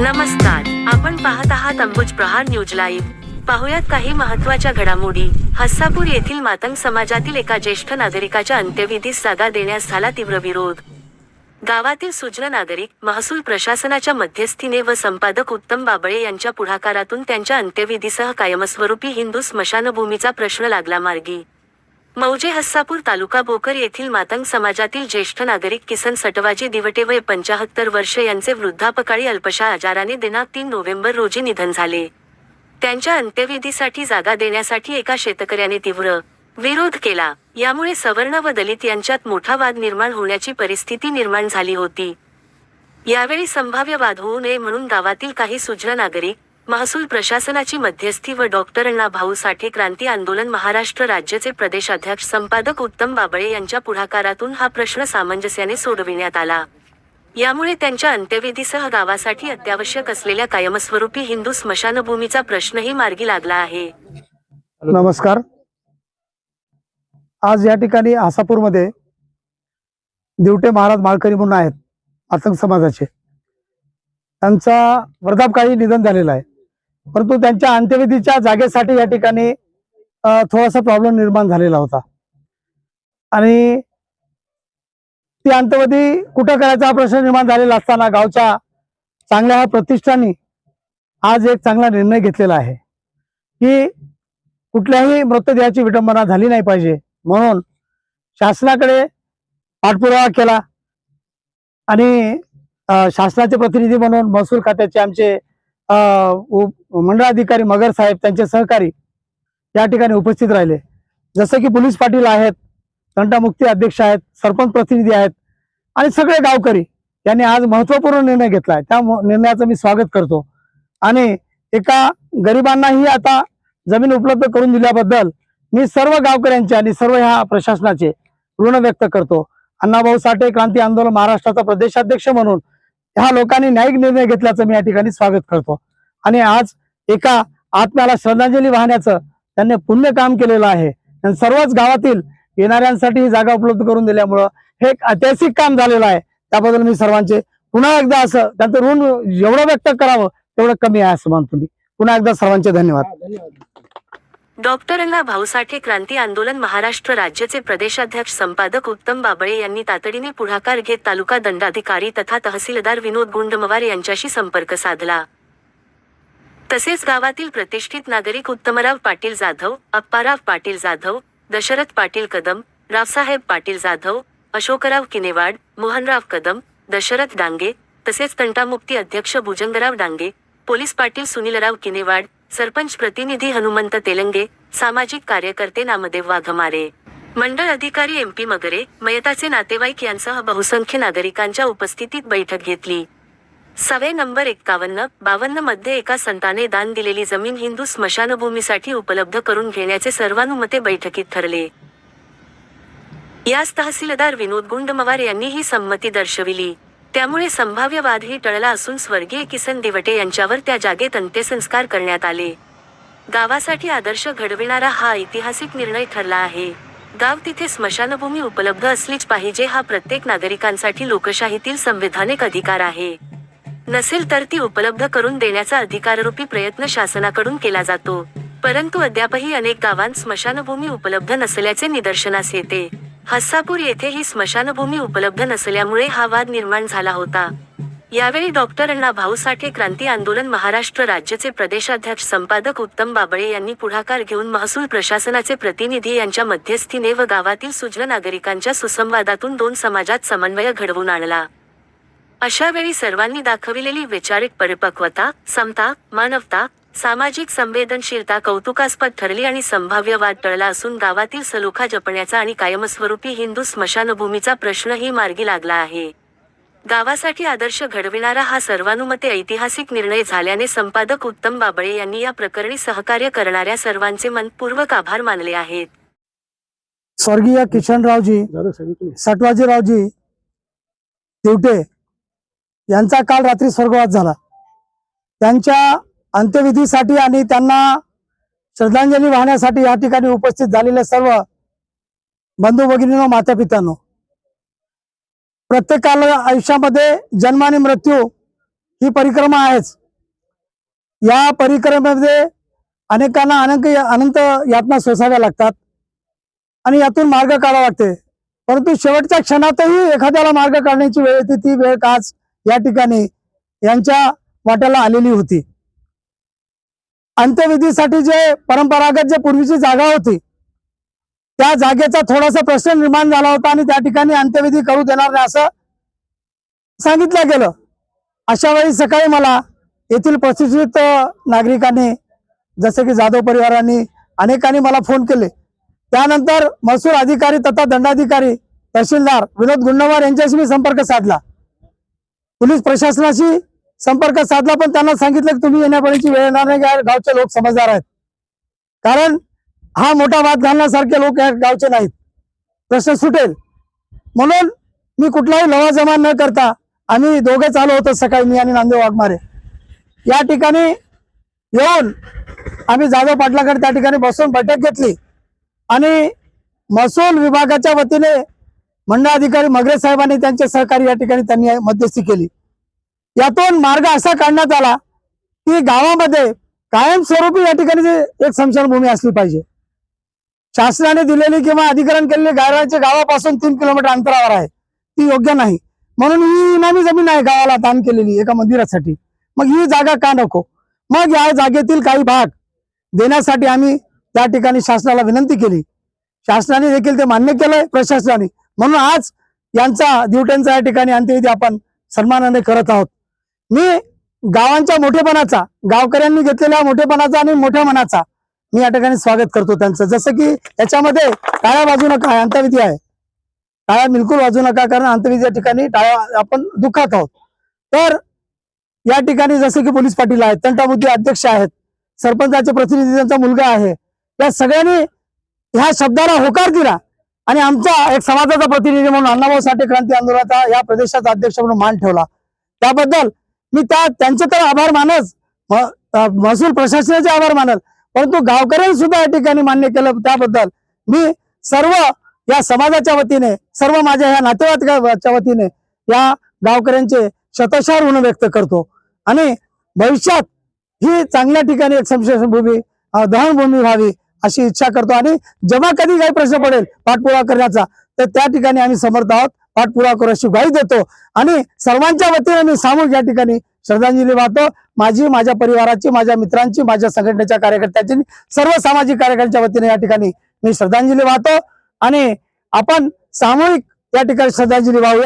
नमस्कार. आपण पाहत आहात अंबुज प्रहार न्यूज लाईव्ह. पाहुयात काही महत्त्वाच्या घडामोडी. हस्सापूर येथील मातंग समाजातील एका ज्येष्ठ नागरिकाच्या अंत्यविधीस जागा देण्यास झाला तीव्र विरोध. गावातील सुजन नागरिक महसूल प्रशासनाच्या मध्यस्थीने व संपादक उत्तम बाबळे यांच्या पुढाकारातून त्यांच्या अंत्यविधीसह कायमस्वरूपी हिंदू स्मशानभूमीचा प्रश्न लागला मार्गी. मौजे हस्सापूर तालुका भोकर येथील मातंग समाजातील ज्येष्ठ नागरिक किसन सटवाजी दिवटे वय पंचाहत्तर वर्ष यांचे वृद्धापकाळी अल्पशा आजाराने दिनांक तीन नोव्हेंबर रोजी निधन झाले. त्यांच्या अंत्यविधीसाठी जागा देण्यासाठी एका शेतकऱ्याने तीव्र विरोध केला. यामुळे सवर्ण व दलित यांच्यात मोठा वाद निर्माण होण्याची परिस्थिती निर्माण झाली होती. यावेळी संभाव्य वाद होऊ नये म्हणून गावातील काही सुजन नागरिक महसूल प्रशासनाची मध्यस्थी व डॉक्टर अण्णा भाऊ साठे क्रांती आंदोलन महाराष्ट्र राज्याचे प्रदेशाध्यक्ष संपादक उत्तम बाबळे यांच्या पुढाकारातून हा प्रश्न सामंजस्याने सोडविण्यात आला. यामुळे त्यांच्या अंत्यविधीसह गावासाठी अत्यावश्यक असलेल्या कायमस्वरूपी हिंदू स्मशानभूमीचा प्रश्नही मार्गी लागला आहे. नमस्कार. आज या ठिकाणी आसापूरमध्ये दिवटे महाराज माळकरी म्हणून आहेत आतंक समाजाचे. त्यांचा वर्धापकाळी निधन झालेलं आहे. परंतु त्यांच्या अंत्यविधीच्या जागेसाठी या ठिकाणी थोडासा प्रॉब्लेम निर्माण झालेला होता. आणि ती अंत्यविधी कुठं करायचा हा प्रश्न निर्माण झालेला असताना गावच्या चांगल्या प्रतिष्ठानी आज एक चांगला निर्णय घेतलेला आहे. की कुठल्याही मृतदेहाची विटंबना झाली नाही पाहिजे म्हणून शासनाकडे पाठपुरावा केला आणि शासनाचे प्रतिनिधी म्हणून महसूल खात्याचे आमचे मंडळाधिकारी मगर साहेब त्यांचे सहकारी या ठिकाणी उपस्थित राहिले. जसं की पोलीस पाटील आहेत तंटामुक्ती अध्यक्ष आहेत सरपंच प्रतिनिधी आहेत आणि सगळे गावकरी यांनी आज महत्त्वपूर्ण निर्णय घेतलाय. त्या निर्णयाचं मी स्वागत करतो. आणि एका गरिबांनाही आता जमीन उपलब्ध करून दिल्याबद्दल मी सर्व गावकऱ्यांचे आणि सर्व ह्या प्रशासनाचे ऋण व्यक्त करतो. अण्णाभाऊ साठे क्रांती आंदोलन महाराष्ट्राचा प्रदेशाध्यक्ष म्हणून ह्या लोकांनी न्यायिक निर्णय घेतल्याचं मी या ठिकाणी स्वागत करतो. आणि आज एका आत्म्याला श्रद्धांजली वाहण्याचं त्यांनी पुण्य काम केलेलं आहे. आणि सर्वच गावातील येणाऱ्यांसाठी ही जागा उपलब्ध करून दिल्यामुळं हे एक ऐतिहासिक काम झालेलं आहे. त्याबद्दल मी सर्वांचे पुन्हा एकदा असं त्यांचं ऋण जेवढं व्यक्त करावं तेवढं कमी आहे असं मानतो मी. पुन्हा एकदा सर्वांचे धन्यवाद. डॉक्टरांना अण्णा भाऊसाठे क्रांती आंदोलन महाराष्ट्र राज्याचे प्रदेशाध्यक्ष संपादक उत्तम बाबळे यांनी तातडीने पुढाकार घेत तालुका दंडाधिकारी तथा तहसीलदार विनोद गुंडमवार यांच्याशी संपर्क साधला. तसेच गावातील प्रतिष्ठित नागरिक उत्तमराव पाटील जाधव अप्पाराव पाटील जाधव दशरथ पाटील कदम रावसाहेब पाटील जाधव अशोकराव किनेवाड मोहनराव कदम दशरथ डांगे तसेच तंटामुक्ती अध्यक्ष भुजंगराव डांगे पोलीस पाटील सुनीलराव किनेवाड सरपंच प्रतिनिधी हनुमंत तेलंगे सामाजिक कार्यकर्ते नामदेव वाघमारे मंडळ अधिकारी एम पी मगरे मयताचे नातेवाईक यांसह बहुसंख्य नागरिकांच्या उपस्थितीत बैठक घेतली. सवे नंबर एक्कावन्न बावन्नमध्ये एका संताने दान दिलेली जमीन हिंदू स्मशानभूमीसाठी उपलब्ध करून घेण्याचे सर्वानुमते बैठकीत ठरले. यास तहसीलदार विनोद गुंडमवार यांनी ही संमती दर्शविली. त्यामुळे संभाव्य वादही टळला असून स्वर्गीय किसन दिवटे यांच्यावर त्या जागेत अंत्यसंस्कार करण्यात आले. गावासाठी आदर्श घडविणारा हा ऐतिहासिक निर्णय ठरला आहे. गाव तिथे स्मशानभूमी उपलब्ध असलीच पाहिजे हा प्रत्येक नागरिकांसाठी लोकशाहीतील संविधानिक अधिकार आहे. नसेल तर ती उपलब्ध करून देण्याचा अधिकाररूपी प्रयत्न शासनाकडून केला जातो. परंतु अद्यापही अनेक गावांत स्मशानभूमी उपलब्ध नसल्याचे निदर्शनास येते. हस्सापूर येथे ही स्मशानभूमी उपलब्ध नसल्यामुळे हा वाद निर्माण झाला होता. यावेळी डॉक्टर अण्णा भाऊ साठे क्रांती आंदोलन महाराष्ट्र राज्याचे प्रदेशाध्यक्ष संपादक उत्तम बाबळे यांनी पुढाकार घेऊन महसूल प्रशासनाचे प्रतिनिधी यांच्या मध्यस्थीने व गावातील सुजन नागरिकांच्या सुसंवादातून दोन समाजात समन्वय घडवून आणला. अशा वेळी सर्वांनी दाखविलेली वैचारिक परिपक्वता समता मानवता सामाजिक संवेदनशीलता कौतुकास्पद ठरली आणि संभाव्य वाद टळला असून गावातील सलोखा जपण्याचा आणि कायमस्वरूपी हिंदू स्मशानभूमीचा प्रश्नही मार्गी लागला आहे. गावासाठी आदर्श घडविणारा हा सर्वानुमते ऐतिहासिक निर्णय झाल्याने संपादक उत्तम बाबळे यांनी या प्रकरणी सहकार्य करणाऱ्या सर्वांचे मनपूर्वक आभार मानले आहेत. स्वर्गीय किशनरावजी सटवाजीरावजी दिवटे यांचा काल रात्री स्वर्गवास झाला. त्यांच्या अंत्यविधीसाठी आणि त्यांना श्रद्धांजली वाहण्यासाठी या ठिकाणी उपस्थित झालेले सर्व बंधू भगिनीनो माता पितांनो प्रत्येकाला आयुष्यामध्ये जन्म आणि मृत्यू ही परिक्रमा आहेच. या परिक्रमेमध्ये अनेकांना अनेक अनंत यातना सोसाव्या लागतात आणि यातून मार्ग काढावा लागते. परंतु शेवटच्या क्षणातही एखाद्याला मार्ग काढण्याची वेळ येते ती वेळ काच या ठिकाणी यांच्या वाट्याला आलेली होती. अंत्यविधीसाठी जे परंपरागत जे पूर्वीची जागा होती त्या जागेचा थोडासा प्रश्न निर्माण झाला होता आणि त्या ठिकाणी अंत्यविधी करू देणार नाही असं सांगितलं गेलं. अशा वेळी सकाळी मला येथील प्रतिष्ठित नागरिकांनी जसे की जाधव परिवारांनी अनेकांनी मला फोन केले. त्यानंतर महसूल अधिकारी तथा दंडाधिकारी तहसीलदार विनोद गुंडवार यांच्याशी मी संपर्क साधला. पोलीस प्रशासनाशी संपर्क साधला पण त्यांना सांगितलं की तुम्ही येण्यापर्यंतची वेळ येणार नाही गावचे लोक समजदार आहेत. कारण हा मोठा वाद घालण्यासारखे लोक या गावचे नाहीत. प्रश्न सुटेल. म्हणून मी कुठलाही लवाजमा न करता आम्ही दोघे चालू होतो सकाळी मी आणि नांदेव वाघमारे. या ठिकाणी येऊन आम्ही जाधव पाटलाकडे त्या ठिकाणी बसून बैठक घेतली. आणि महसूल विभागाच्या वतीने मंडळाधिकारी मगरे साहेबांनी त्यांचे सहकारी या ठिकाणी त्यांनी मध्यस्थी केली. यातून मार्ग असा काढण्यात आला की गावामध्ये कायमस्वरूपी या ठिकाणी एक स्मशानभूमी असली पाहिजे. शासनाने दिलेली किंवा अधिकरण केलेले गायराचे गावापासून तीन किलोमीटर अंतरावर आहे. ती योग्य नाही. म्हणून ही इनामी जमीन आहे गावाला दान केलेली एका मंदिरासाठी. मग ही जागा का नको? मग या जागेतील काही भाग देण्यासाठी आम्ही त्या ठिकाणी शासनाला विनंती केली. शासनाने देखील ते मान्य केलंय प्रशासनाने. म्हणून आज यांचा दिवट्यांचा या ठिकाणी अंत्यविधी आपण सन्मानाने करत आहोत. मी गावांच्या मोठेपणाचा गावकऱ्यांनी घेतलेल्या मोठेपणाचा आणि मोठ्या मनाचा मी या ठिकाणी स्वागत करतो त्यांचं. जसं की याच्यामध्ये टाळ्या बाजू नका अंतविधी आहे. टाळ्या बिलकुल वाजू नका कारण अंतविधी या ठिकाणी टाळ्या आपण दुःखात आहोत. तर या ठिकाणी जसे की पोलीस पाटील आहेत तंटामुद्दी अध्यक्ष आहेत सरपंचाचे प्रतिनिधी त्यांचा मुलगा आहे या सगळ्यांनी ह्या शब्दाला होकार दिला आणि आमचा एक समाजाचा प्रतिनिधी म्हणून अण्णाभाऊ साठे क्रांती आंदोलनाचा या प्रदेशाचा अध्यक्ष म्हणून मान ठेवला. त्याबद्दल मी त्या त्यांचे तर आभार मानस. महसूल प्रशासनाचे आभार मानल. परंतु गावकऱ्यांनी सुद्धा या ठिकाणी मान्य केलं त्याबद्दल. मी सर्व या समाजाच्या वतीने सर्व माझ्या या नातेवाईकाच्या वतीने या गावकऱ्यांचे शतशार म्हणून व्यक्त करतो. आणि भविष्यात ही चांगल्या ठिकाणी एक संशोधनभूमी भूमी दहनभूमी व्हावी अशी इच्छा करतो. आणि जेव्हा कधी काही प्रश्न पडेल पाठपुरावा करण्याचा तर त्या ठिकाणी आम्ही समर्थ आहोत. पाठपुरा करू अशी ग्वाही देतो. आणि सर्वांच्या वतीने मी सामूहिक या ठिकाणी श्रद्धांजली वाहतो. माझी माझ्या परिवाराची माझ्या मित्रांची माझ्या संघटनेच्या कार्यकर्त्यांची सर्व सामाजिक कार्यकर्त्यांच्या वतीने या ठिकाणी मी श्रद्धांजली वाहतो. आणि आपण सामूहिक या ठिकाणी श्रद्धांजली वाहूया.